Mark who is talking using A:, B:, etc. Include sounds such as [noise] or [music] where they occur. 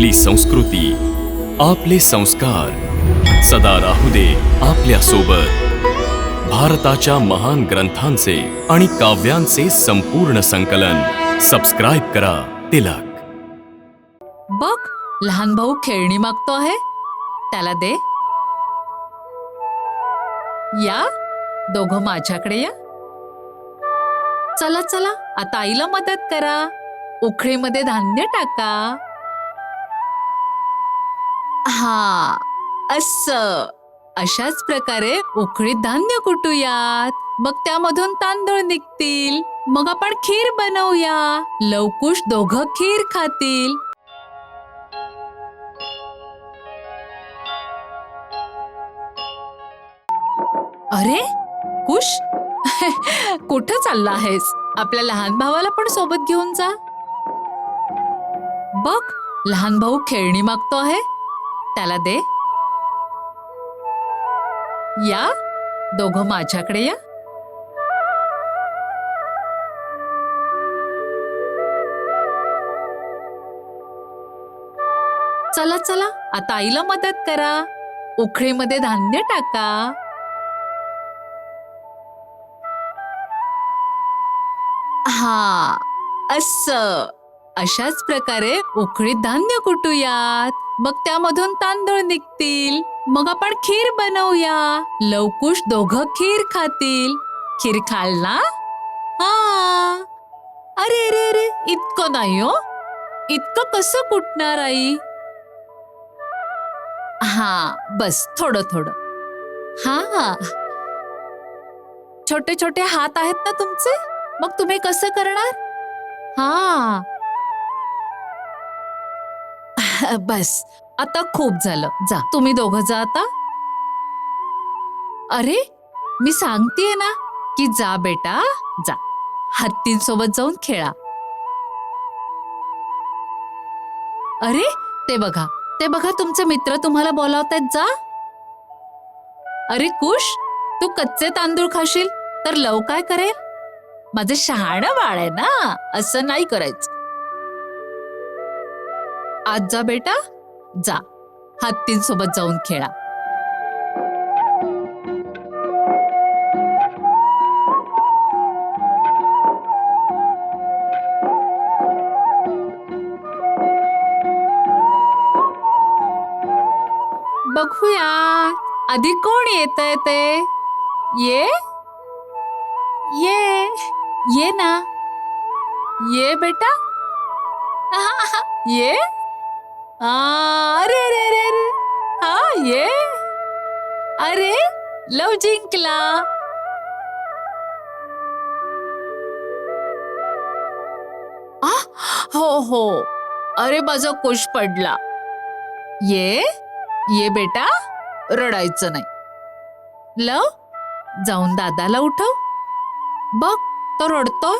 A: आपली संस्कृती आपले संस्कार. सदा राहू दे आपल्यासोबत भारताच्या महान ग्रंथांचे आणि काव्यांचे संपूर्ण संकलन. सबस्क्राईब करा तिलक.
B: बघ लहान भाऊ खेळणी मागतो आहे. त्याला दे. या. दोघं माझ्याकडे या. चला चला आता आईला मदत करा. उखळीमध्ये धान्य टाका. हा असं. अशाच प्रकारे उकळीत धान्य कुटूयात. मग त्यामधून तांदूळ निघतील. मग आपण खीर बनवूया. लवकुश दोघं खीर खातील. अरे कुश [laughs] कुठं चालला आहेस? आपल्या लहान भावाला पण सोबत घेऊन जा. बघ लहान भाऊ खेळणी मागतो आहे. त्याला दे. या. दोघं माझ्याकडे या. चला चला. आता आईला मदत करा. उखळीमध्ये धान्य टाका. हा असं. अशाच प्रकारे उकळीत धान्य कुटूयात. मग त्यामधून तांदूळ निघतील. मग आपण खीर बनवूया. लवकुश दोघं खीर खातील. खीर खाल ना? हा. अरे अरे अरे इतकं नाही हो. इतकं कसं कुटणार आई? हा बस थोडं थोडं. हा. छोटे छोटे हात आहेत ना तुमचे? मग तुम्ही कसं करणार? हा. [laughs] बस आता खूप झालं. जा तुम्ही दोघं जा आता. अरे मी सांगतेय ना की जा बेटा जा. हत्तींसोबत जाऊन खेळा. अरे ते बघा ते बघा तुमचे मित्र तुम्हाला बोलावतायत जा. अरे कुश तू कच्चे तांदूळ खाशील तर लव काय करेल? माझं शहाणं बाळ आहे ना असं नाही करायचं. आज जा बेटा. जा. हत्तींसोबत जाऊन खेळा. बघूया. आधी कोण येत आहे ते? ये. ये. ये ना. ये बेटा. [laughs] ये. आ, अरे अरे अरे अरे. हा ये. अरे लव जिंकला. आ, हो हो. अरे माझा कुश पडला. ये ये बेटा रडायचं नाही. लव जाऊन दादाला उठव. बघ तो रडतोय.